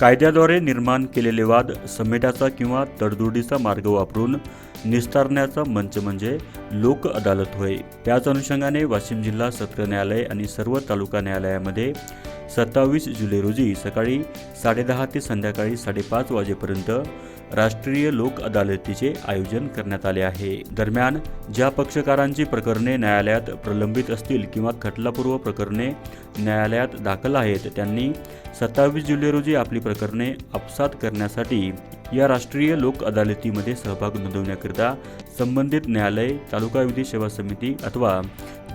कायद्याद्वारे निर्माण केलेले वाद समेटाचा किंवा तडजोडीचा मार्ग वापरून निस्तारण्याचा मंच म्हणजे लोक अदालत होय. त्याच अनुषंगाने वाशिम जिल्हा सत्र न्यायालय आणि सर्व तालुका न्यायालयामध्ये सत्तावीस जुलै रोजी सकाळी साडेदहा ते संध्याकाळी साडेपाच वाजेपर्यंत राष्ट्रीय लोक अदालतीचे आयोजन करण्यात आले आहे. दरम्यान ज्या पक्षकारांची प्रकरणे न्यायालयात प्रलंबित असतील किंवा खटलापूर्व प्रकरणे न्यायालयात दाखल आहेत त्यांनी सत्तावीस जुलै रोजी आपली प्रकरणे आपसात करण्यासाठी या राष्ट्रीय लोक अदालतीमध्ये सहभाग नोंदवण्याकरिता संबंधित न्यायालय तालुका विधी सेवा समिती अथवा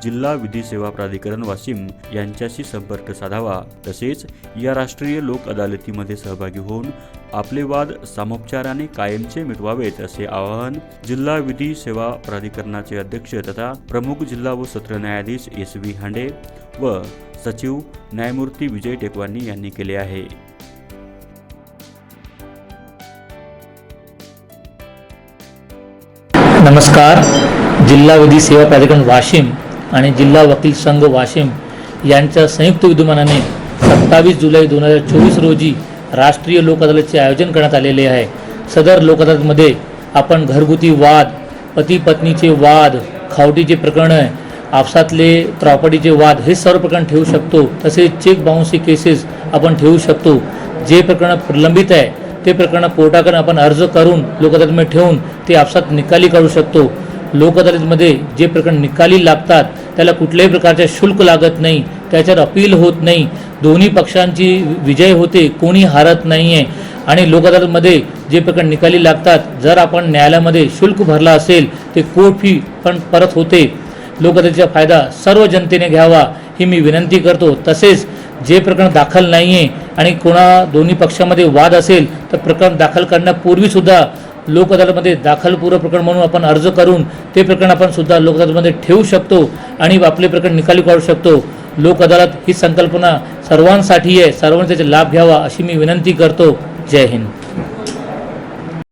जिल्हा विधी सेवा प्राधिकरण वाशिम यांच्याशी संपर्क साधावा. तसेच या राष्ट्रीय लोक अदालतीमध्ये सहभागी होऊन आपले वाद सामोपचाराने कायमचे मिटवावेत असे आवाहन जिल्हा विधी सेवा प्राधिकरणाचे अध्यक्ष तथा प्रमुख जिल्हा व सत्र न्यायाधीश एस व्ही हांडे व सचिव न्यायमूर्ती विजय टेकवानी यांनी केले आहे. नमस्कार. जिल्हा विधी सेवा प्राधिकरण वाशिम आणि जिल्हा वकील संघ वाशिम यांच्या संयुक्त विद्यमानाने सत्तावीस जुलै दोन हजार चोवीस रोजी राष्ट्रीय लोक अदालतचे आयोजन करण्यात आलेले आहे. सदर लोक अदालतमध्ये आपण घरगुती वाद पती पत्नीचे वाद खावटीचे प्रकरणं आपसातले प्रॉपर्टीचे वाद हे सर्व प्रकरण ठेवू शकतो. तसेच चेक बाउन्सी केसेस आपण ठेवू शकतो. जे प्रकरण प्रलंबित आहे ते प्रकरण कोर्टाकडे आपण अर्ज करून लोक ठेवून ते आपसात निकाली काढू शकतो. लोक अदालतमध्ये जे प्रकरण निकाली लागतात त्याला कुठल्याही प्रकारचे शुल्क लागत नाही त्याच्यावर अपील होत नाही. दोन्ही पक्षांची विजय होते कोणी हारत नाही आहे आणि लोक अदालतमध्ये जे प्रकरण निकाली लागतात जर आपण न्यायालयामध्ये शुल्क भरला असेल ते कोर्ट फी पण परत होते. लोक अदालतीचा फायदा सर्व जनतेने घ्यावा ही मी विनंती करतो. तसेच जे प्रकरण दाखल नाही आहे आणि कोणा दोन्ही पक्षामध्ये वाद असेल तर प्रकरण दाखल करण्यापूर्वीसुद्धा लोक अदालतमध्ये दाखलपूर्व प्रकरण म्हणून आपण अर्ज करून ते प्रकरण आपण सुद्धा लोक अदालतमध्ये ठेवू शकतो आणि आपले प्रकरण निकाली काढू शकतो. लोक अदालत ही संकल्पना सर्वांसाठी आहे. सर्वांनी त्याचा लाभ घ्यावा अशी मी विनंती करतो. जय हिंद.